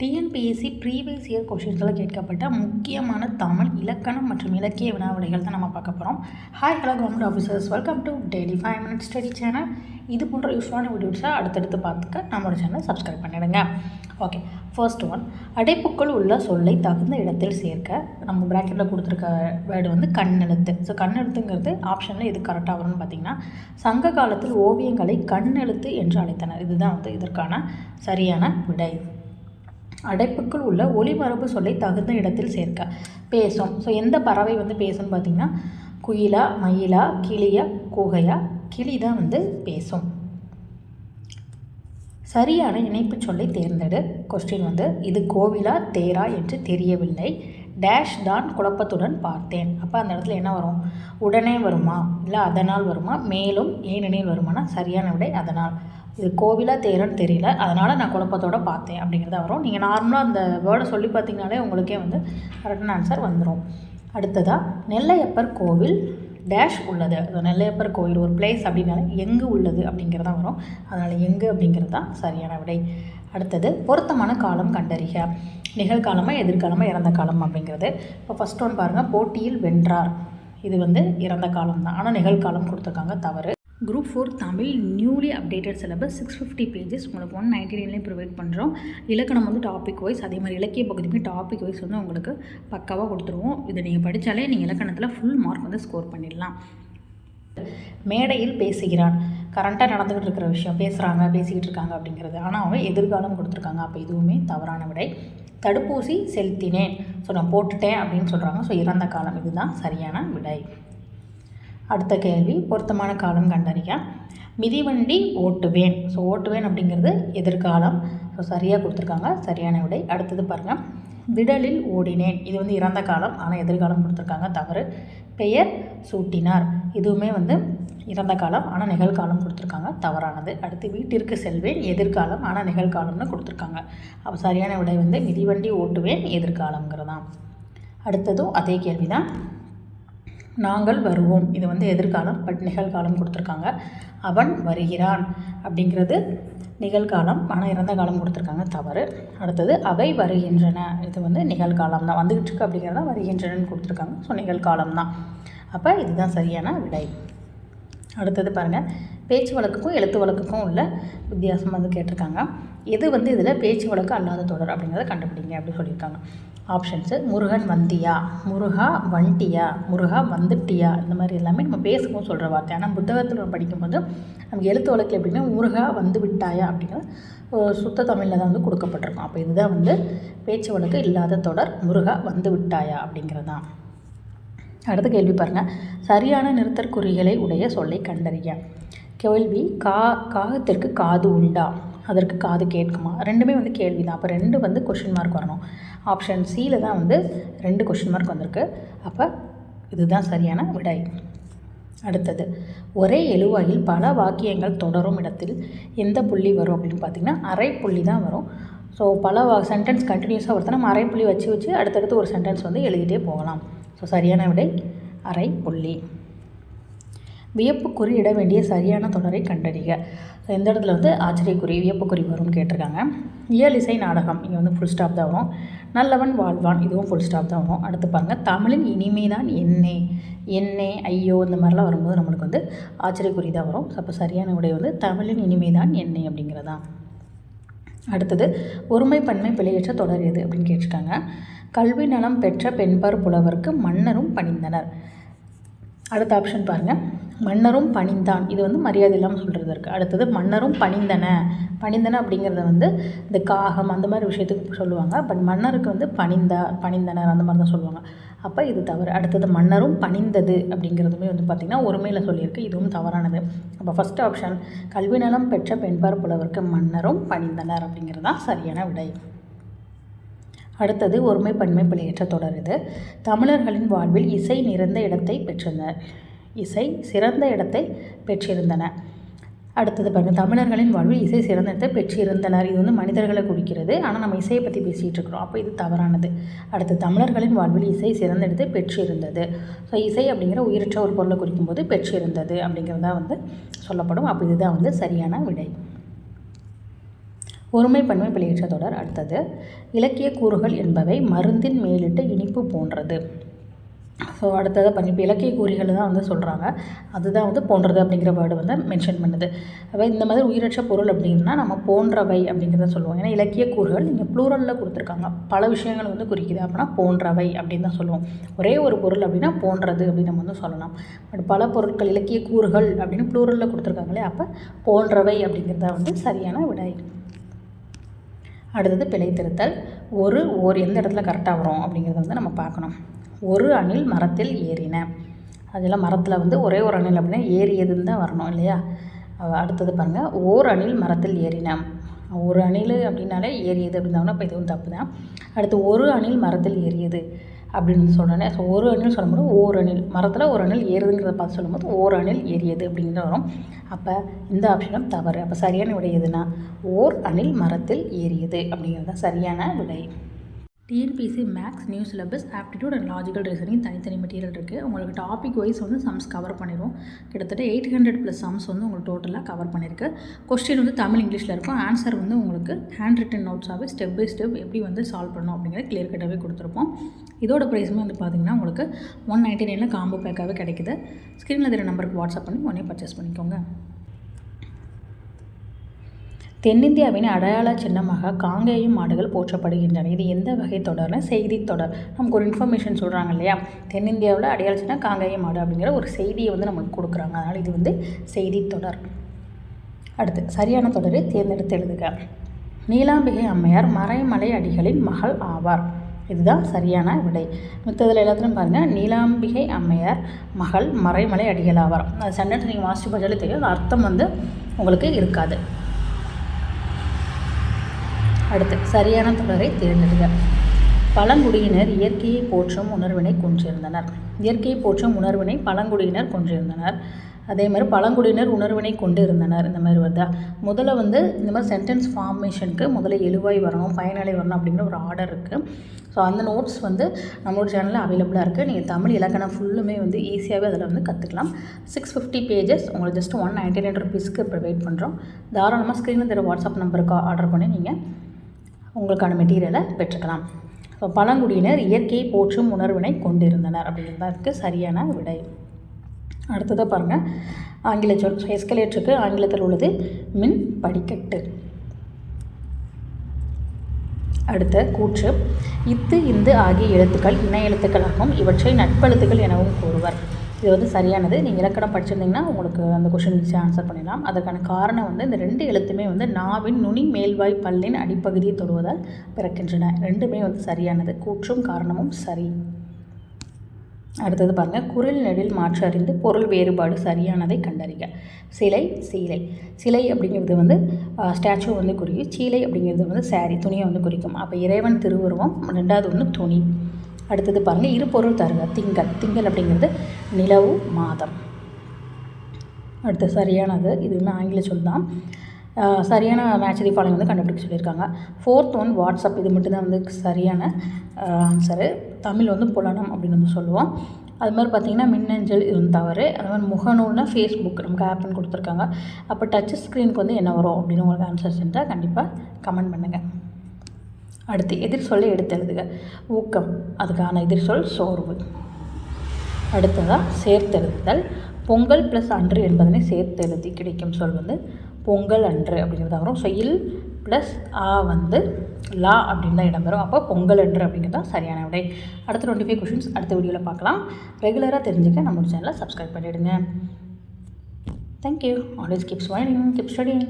TNPSC previous year கொஷின்ஸில் கேட்கப்பட்ட முக்கியமான தமிழ் இலக்கணம் மற்றும் இலக்கிய வினாவிடைகள் தான் நம்ம பார்க்க போகிறோம் hi hello government officers welcome to daily five minutes study channel இது போன்ற யூஸ்ஃபுல்லான வீடியோஸை அடுத்தடுத்து பார்த்துக்க நம்மளோட சேனலை சப்ஸ்கிரைப் பண்ணிடுங்க. ஓகே ஃபர்ஸ்ட் ஒன் அடைப்புக்குள் உள்ள சொல்லை தகுந்த இடத்தில் சேர்க்க நம்ம ப்ராக்கெட்டில் கொடுத்துருக்க வேர்டு வந்து கண்ணெழுத்து. ஸோ கண்ணெழுத்துங்கிறது ஆப்ஷனில் எது கரெக்டாக வரும்னு பார்த்தீங்கன்னா சங்க காலத்தில் ஓவியங்களை கண்ணெழுத்து என்று அழைத்தனர். இதுதான் வந்து இதற்கான சரியான விடை. அடைப்புக்குள் உள்ள ஒளிமரபு சொல்லை தகுந்த இடத்தில் சேர்க்க. பேசும். ஸோ எந்த பறவை வந்து பேசும்னு பார்த்தீங்கன்னா குயிலா மயிலா கிளியா குகையா? கிளி தான் வந்து பேசும். சரியான இணைப்பு சொல்லை தேர்ந்தெடு. கொஸ்டின் வந்து இது கோவிலா தேரா என்று தெரியவில்லை. டேஷ் தான் குழப்பத்துடன் பார்த்தேன். அப்போ அந்த இடத்துல என்ன வரும்? உடனே வருமா? இல்லை அதனால் வருமா? மேலும் ஏனெனில் வருமானா? சரியான விடை அதனால். இது கோவிலாக தேரன்னு தெரியல. அதனால் நான் குழப்பத்தோடு பார்த்தேன் அப்படிங்கிறத வரும். நீங்கள் நார்மலாக அந்த வேர்டை சொல்லி பார்த்தீங்கனாலே உங்களுக்கே வந்து கரெக்டான ஆன்சர் வந்துடும் அடுத்ததாக நெல்லையப்பர் கோவில் டேஷ் உள்ளது. அது நெல்லையப்பர் கோவில் ஒரு பிளேஸ் அப்படின்னாலே எங்கே உள்ளது அப்படிங்கிறதா வரும். அதனால் எங்கே அப்படிங்கிறது தான் சரியான விடை. அடுத்தது பொருத்தமான காலம் கண்டறிக. நிகழ்காலமாக எதிர்காலமாக இறந்த காலம் அப்படிங்கிறது. இப்போ ஃபஸ்ட் ஒன் பாருங்கள் போட்டியில் வென்றார். இது வந்து இறந்த காலம் தான் ஆனால் நிகழ்காலம் கொடுத்துருக்காங்க தவறு. Group four Tamil newly updated syllabus six fifty pages உங்களுக்கு ஒன் நைன்டி நைன்லேயும் ப்ரொவைட் பண்ணுறோம் இலக்கணம் வந்து டாபிக் வைஸ் அதே மாதிரி இலக்கிய பகுதியுமே டாபிக் வைஸ் வந்து உங்களுக்கு பக்காவாக கொடுத்துருவோம். இதை நீங்கள் படித்தாலே நீங்கள் இலக்கணத்தில் ஃபுல் மார்க் வந்து ஸ்கோர் பண்ணிடலாம். மேடையில் பேசுகிறான். கரண்ட்டாக நடந்துக்கிட்டு இருக்கிற விஷயம். பேசுகிறாங்க பேசிக்கிட்டு இருக்காங்க அப்படிங்கிறது. ஆனால் அவங்க எதிர்காலம் கொடுத்துருக்காங்க. அப்போ இதுவுமே தவறான விடை. தடுப்பூசி செலுத்தினேன். ஸோ நான் போட்டுட்டேன் அப்படின்னு சொல்கிறாங்க ஸோ இறந்த காலம் இதுதான் சரியான விடை. அடுத்த கேள்வி பொருத்தமான காலம் கண்டறிய. மிதிவண்டி ஓட்டுவேன். ஸோ ஓட்டுவேன் அப்படிங்கிறது எதிர்காலம். ஸோ சரியாக கொடுத்துருக்காங்க. சரியான விடை. அடுத்தது பாருங்கள் விடலில் ஓடினேன். இது வந்து இறந்த காலம். ஆனால் எதிர்காலம் கொடுத்துருக்காங்க. தவறு. பெயர் சூட்டினார். இதுவுமே வந்து இறந்த காலம். ஆனால் நிகழ்காலம் கொடுத்துருக்காங்க. தவறானது. அடுத்து வீட்டிற்கு செல்வேன். எதிர்காலம். ஆனால் நிகழ்காலம்னு கொடுத்துருக்காங்க. அப்போ சரியான விடை வந்து மிதிவண்டி ஓட்டுவேன். எதிர்காலங்கிறதான் அடுத்ததும் அதே கேள்வி தான் நாங்கள் வருவோம். இது வந்து எதிர்காலம் பட் நிகழ்காலம் கொடுத்துருக்காங்க. அவன் வருகிறான் அப்படிங்கிறது நிகழ்காலம் ஆனால் இறந்த காலம் கொடுத்துருக்காங்க. தவறு. அடுத்தது அவை வருகின்றன. இது வந்து நிகழ்காலம் தான். வந்துகிட்டு இருக்கு அப்படிங்கிறத வருகின்றனன்னு கொடுத்துருக்காங்க. ஸோ நிகழ்காலம் தான். அப்போ இதுதான் சரியான விடை. அடுத்தது பாருங்கள் பேச்சு வழக்குக்கும் எழுத்து வழக்குக்கும் உள்ள வித்தியாசம் வந்து கேட்டிருக்காங்க. எது வந்து இதில் பேச்சு வழக்கு அல்லாத தொடர் அப்படிங்கிறத கண்டுபிடிங்க அப்படின்னு சொல்லியிருக்காங்க. ஆப்ஷன்ஸு முருகன் வந்தியா முருகா வண்டியா முருகா வந்துட்டியா இந்த மாதிரி எல்லாமே நம்ம பேசும்போது சொல்கிற வார்த்தை. ஆனால் புத்தகத்தில் நம்ம படிக்கும்போது நமக்கு எழுத்து வழக்கு எப்படின்னா முருகா வந்து விட்டாயா அப்படிங்கிறது ஒரு சுத்த தமிழில் தான் வந்து கொடுக்கப்பட்டிருக்கும். அப்போ இதுதான் வந்து பேச்சு வழக்கு இல்லாத தொடர் முருகா வந்து விட்டாயா அப்படிங்கிறது தான் அடுத்த கேள்வி பாருங்கள் சரியான நிறுத்தற்குறிகளை உடைய சொல்லை கண்டறிய. கேள்வி கா காகத்திற்கு காது உண்டா? அதற்கு காது கேட்குமா? ரெண்டுமே வந்து கேள்வி தான் அப்போ ரெண்டு வந்து கொஷின் மார்க் வரணும். ஆப்ஷன் சியில் தான் வந்து ரெண்டு கொஷின் மார்க் வந்திருக்கு. அப்போ இதுதான் சரியான விடை. அடுத்தது ஒரே எழுவாயில் பல வாக்கியங்கள் தொடரும் இடத்தில் எந்த புள்ளி வரும் அப்படின்னு பார்த்தீங்கன்னா அரை புள்ளி தான் வரும். ஸோ பல வா சென்டென்ஸ் கண்டினியூஸாக ஒருத்தர் நம்ம அரை புள்ளி வச்சு வச்சு அடுத்தடுத்து ஒரு சென்டென்ஸ் வந்து எழுதிட்டே போகலாம். ஸோ சரியான விடை அரை புள்ளி. வியப்புக்குறி இட வேண்டிய சரியான தொடரை கண்டறிக. எந்த இடத்துல வந்து ஆச்சரியக்குறி வியப்புக்குறி வரும்னு கேட்டிருக்காங்க. இயல் இசை நாடகம் இங்கே வந்து ஃபுல் ஸ்டாப் தான் வரும். நல்லவன் வாழ்வான் இதுவும் ஃபுல் ஸ்டாப் தான் வரும். அடுத்து பாருங்கள் தமிழின் இனிமை தான் என்னே என்னே ஐயோ இந்த மாதிரிலாம் வரும்போது நம்மளுக்கு வந்து ஆச்சரியக்குறி தான் வரும். அப்போ சரியான விடை வந்து தமிழின் இனிமை தான் என்னை அப்படிங்கிறதான் அடுத்தது ஒருமை பன்மை பிழையற்ற தொடர் எது அப்படின்னு கேட்டிருக்காங்க. கல்வி நலம் பெற்ற பெண்பார் புலவருக்கு மன்னரும் பணிந்தனர். அடுத்த ஆப்ஷன் பாருங்கள் மன்னரும் பணிந்தான். இது வந்து மரியாதை இல்லாமல் சொல்கிறது இருக்குது அடுத்தது மன்னரும் பணிந்தன. பணிந்தன அப்படிங்கிறத வந்து இந்த காகம் அந்த மாதிரி விஷயத்துக்கு சொல்லுவாங்க. பட் மன்னருக்கு வந்து பணிந்தா பணிந்தனர் அந்த மாதிரி தான் சொல்லுவாங்க. அப்போ இது தவறு. அடுத்தது மன்னரும் பணிந்தது அப்படிங்கிறதுமே வந்து பார்த்திங்கன்னா ஒருமையில் சொல்லியிருக்கு. இதுவும் தவறானது. அப்போ ஃபஸ்ட் ஆப்ஷன் கல்வி நலம் பெற்ற பெண்பார் புலவருக்கு மன்னரும் பணிந்தனர் அப்படிங்கிறது தான் சரியான விடை. அடுத்தது ஒருமை பன்மை பிழையற்ற தொடர் இது. தமிழர்களின் வாழ்வில் இசை நிறைந்த இடத்தை பெற்றனர். இசை சிறந்த இடத்தை பெற்றிருந்தன. அடுத்தது பாருங்கள் தமிழர்களின் வாழ்வில் இசை சிறந்த இடத்தை பெற்றிருந்தனர். இது வந்து மனிதர்களை குறிக்கிறது. ஆனால் நம்ம இசையை பற்றி பேசிகிட்டு இருக்கிறோம். அப்போ இது தவறானது. அடுத்து தமிழர்களின் வாழ்வில் இசை சிறந்த இடத்தை பெற்றிருந்தது. ஸோ இசை அப்படிங்கிற உயிரற்ற ஒரு பொருளை குறிக்கும்போது பெற்றிருந்தது அப்படிங்கிறதா வந்து சொல்லப்படும். அப்போ இதுதான் வந்து சரியான விடை. ஒருமை பன்மை பிழையற்ற தொடர். அடுத்தது இலக்கிய கூறுகள் என்பவை மருந்தின் மேலிட்ட இனிப்பு போன்றது. ஸோ அடுத்தது பண்ணி இப்போ இலக்கிய கூறிகள் தான் வந்து சொல்கிறாங்க அதுதான் வந்து போன்றது அப்படிங்கிற வேர்டு வந்து மென்ஷன் பண்ணுது. அப்போ இந்த மாதிரி உயிரற்ற பொருள் அப்படின்னா நம்ம போன்றவை அப்படிங்கிறத சொல்லுவோம். ஏன்னா இலக்கிய கூறுகள் இங்கே ப்ளூரலில் கொடுத்துருக்காங்க. பல விஷயங்கள் வந்து குறிக்குது. அப்படின்னா போன்றவை அப்படின்னு தான் சொல்லுவோம். ஒரே ஒரு பொருள் அப்படின்னா போன்றது அப்படின்னு நம்ம வந்து சொல்லலாம். பட் பல பொருட்கள் இலக்கிய கூறுகள் அப்படின்னு ப்ளூரலில் கொடுத்துருக்காங்களே அப்போ போன்றவை அப்படிங்கிறத வந்து சரியான விடை. அடுத்தது பிழை திருத்தல் ஒரு ஒரு எந்த இடத்துல கரெக்டாக வரும் அப்படிங்கிறத வந்து நம்ம பார்க்கணும். ஒரு அணில் மரத்தில் ஏறின. அதெல்லாம் மரத்தில் வந்து ஒரே ஒரு அணில் அப்படின்னா ஏறியதுன்னு தான் வரணும் இல்லையா? அடுத்தது பாருங்கள் ஓர் அணில் மரத்தில் ஏறின. ஒரு அணில் அப்படின்னாலே ஏறியது அப்படின்னா இப்போ இதுவும் தப்பு தான். அடுத்து ஒரு அணில் மரத்தில் ஏறியது அப்படின்னு சொன்னோன்னே ஸோ ஒரு அணில் சொல்லும்போது ஓர் அணில். மரத்தில் ஒரு அணில் ஏறுதுங்கிறத பார்த்து சொல்லும்போது ஓர் அணில் ஏறியது அப்படிங்கிறது வரும். அப்போ இந்த ஆப்ஷனும் தவறு. அப்போ சரியான விடை எதுனா ஓர் அணில் மரத்தில் ஏறியது அப்படிங்கிறது தான் சரியான விடை. TNPSC maths new syllabus aptitude and logical reasoning தனித்தனி மெட்டீரியல் இருக்குது உங்களுக்கு டாபிக் வைஸ் வந்து சம்ஸ் கவர் பண்ணிடும் கிட்டத்தட்ட எயிட் ஹண்ட்ரட் ப்ளஸ் சம்ஸ் வந்து உங்களுக்கு டோட்டலாக கவர் பண்ணியிருக்கு கொஸ்டின் வந்து தமிழ் இங்கிலீஷில் இருக்கும். ஆன்சர் வந்து உங்களுக்கு ஹேண்ட் ரிட்டன் நோட்ஸாகவே ஸ்டெப் பை ஸ்டெப் எப்படி வந்து சால்வ் பண்ணணும் அப்படிங்கிறத கிளியர் கட்டாகவே கொடுத்துருப்போம். இதோட ப்ரைஸுமே வந்து பார்த்தீங்கன்னா உங்களுக்கு ஒன் நைன்ட்டி நைனில் காம்போ பேக்காகவே கிடைக்குது. ஸ்க்ரீனில் தெரிய நம்பருக்கு வாட்ஸ்அப் பண்ணி உடனே பர்ச்சேஸ் பண்ணிக்கோங்க. தென்னிந்தியாவின் அடையாள சின்னமாக காங்கேயம் மாடுகள் போற்றப்படுகின்றன. இது எந்த வகை தொடர்னா செய்தி தொடர். நமக்கு ஒரு இன்ஃபர்மேஷன் சொல்கிறாங்க இல்லையா? தென்னிந்தியாவில் அடையாள சின்ன காங்கேயம் மாடு அப்படிங்கிற ஒரு செய்தியை வந்து நம்மளுக்கு கொடுக்குறாங்க. அதனால் இது வந்து செய்தி தொடர். அடுத்து சரியான தொடரை தேர்ந்தெடுத்து எழுதுக. நீலாம்பிகை அம்மையார் மறைமலை அடிகளின் மகள் ஆவார். இதுதான் சரியான விடை. மித்ததில் எல்லாத்துலையும் பாருங்கள் நீலாம்பிகை அம்மையார் மகள் மறைமலை அடிகள் ஆவார் அது சென்டென்ஸ் நீங்கள் வாசிச்சு பார்த்தாலே தெரியும். அர்த்தம் வந்து உங்களுக்கு இருக்காது. அடுத்து சரியான தொடரை தேர்ந்தெடுக. பழங்குடியினர் இயற்கையை போற்றும் உணர்வினை கொன்றிருந்தனர். இயற்கையை போற்றும் உணர்வினை பழங்குடியினர் கொன்றிருந்தனர். அதே மாதிரி பழங்குடியினர் உணர்வினை கொண்டு இருந்தனர் இந்த மாதிரி வருதா? முதல்ல வந்து இந்த மாதிரி சென்டென்ஸ் ஃபார்மேஷனுக்கு முதல்ல எழுவாய் வரணும் பயனாளி வரணும் அப்படிங்கிற ஒரு ஆர்டர் இருக்குது ஸோ அந்த நோட்ஸ் வந்து நம்மளோட சேனலில் அவைலபிளாக இருக்குது நீங்கள் தமிழ் இலக்கணம் ஃபுல்லுமே வந்து ஈஸியாகவே அதில் வந்து கற்றுக்கலாம் சிக்ஸ் ஃபிஃப்டி பேஜஸ் உங்களுக்கு ஜஸ்ட் ஒன் நைன்டி நைன் ருபீஸ்க்கு ப்ரொவைட் பண்ணுறோம் தாராளமாக ஸ்க்ரீனில் தர வாட்ஸ்அப் நம்பருக்கு ஆர்டர் பண்ணி நீங்கள் உங்களுக்கான மெட்டீரியலை பெற்றுக்கலாம். ஸோ பழங்குடியினர் இயற்கையை போற்றும் உணர்வினை கொண்டிருந்தனர் அப்படிங்கிறது தான் இருக்குது சரியான விடை. அடுத்ததாக பாருங்கள் ஆங்கில சொல் எஸ்கலேட்டருக்கு ஆங்கிலத்தில் உள்ளது மின் படிக்கட்டு. அடுத்த கூற்று. இத்து இந்து ஆகிய எழுத்துக்கள் இணை எழுத்துக்களாகவும் இவற்றை நட்பெழுத்துக்கள் எனவும் கூறுவர். இது வந்து சரியானது. நீங்கள் இலக்கணம் படிச்சிருந்தீங்கன்னா உங்களுக்கு அந்த கொஷின் ஈஸியாக ஆன்சர் பண்ணிடலாம். அதற்கான காரணம் வந்து இந்த ரெண்டு எழுத்துமே வந்து நாவின் நுனி மேல்வாய் பல்லின் அடிப்பகுதியை தொடுவதால் பிறக்கின்றன. ரெண்டுமே வந்து சரியானது. கூற்றும் காரணமும் சரி. அடுத்தது பாருங்கள் குரல் நெடில் மாற்று அறிந்து பொருள் வேறுபாடு சரியானதை கண்டறிக. சிலை சீலை. சிலை அப்படிங்கிறது வந்து ஸ்டாச்சு வந்து குறிக்கும். சீலை அப்படிங்கிறது வந்து சாரி துணியை வந்து குறிக்கும். அப்போ இறைவன் திருவுருவம். ரெண்டாவது ஒன்று துணி. அடுத்தது பாருங்கள் இரு பொருள் தருங்க திங்கள். திங்கள் அப்படிங்கிறது நிலவு மாதம். அடுத்து சரியானது இது வந்து ஆங்கில சொல் தான். சரியான மேட்ச் ஃபாலோயிங் வந்து கண்டுபிடிக்க சொல்லியிருக்காங்க. ஃபோர்த் ஒன் வாட்ஸ்அப் இது மட்டும்தான் வந்து சரியான ஆன்சரு தமிழ் வந்து புலனம் அப்படின்னு வந்து சொல்லுவோம். அது மாதிரி பார்த்தீங்கன்னா மின்னஞ்சல் இது வந்து தவறு. அது மாதிரி முகநூல்னா ஃபேஸ்புக் நமக்கு ஆப்னு கொடுத்துருக்காங்க. அப்போ டச் ஸ்க்ரீனுக்கு வந்து என்ன வரும் அப்படின்னு உங்களுக்கு ஆன்சர் செஞ்சால் கண்டிப்பாக கமெண்ட் பண்ணுங்கள் அடுத்து எதிர் சொல்லை எடுத்து எழுதுக ஊக்கம் அதுக்கான எதிர் சொல் சோர்வு. அடுத்ததாக சேர்த்தெழுதுதல். பொங்கல் ப்ளஸ் அன்று என்பதனை சேர்த்து எழுதி கிடைக்கும் சொல் வந்து பொங்கல் அன்று அப்படிங்கிறது வரும். ஸோ இல் ப்ளஸ் ஆ வந்து லா அப்படின்னு தான் இடம்பெறும். அப்போ பொங்கல் அன்று அப்படிங்கிறது தான் சரியான விடை. அடுத்த டுவெண்ட்டி ஃபைவ் கொஷின்ஸ் அடுத்த வீடியோவில் பார்க்கலாம். ரெகுலராக தெரிஞ்சுக்க நம்ம சேனலை சப்ஸ்கிரைப் பண்ணிவிடுங்க thank you always keep smiling keep studying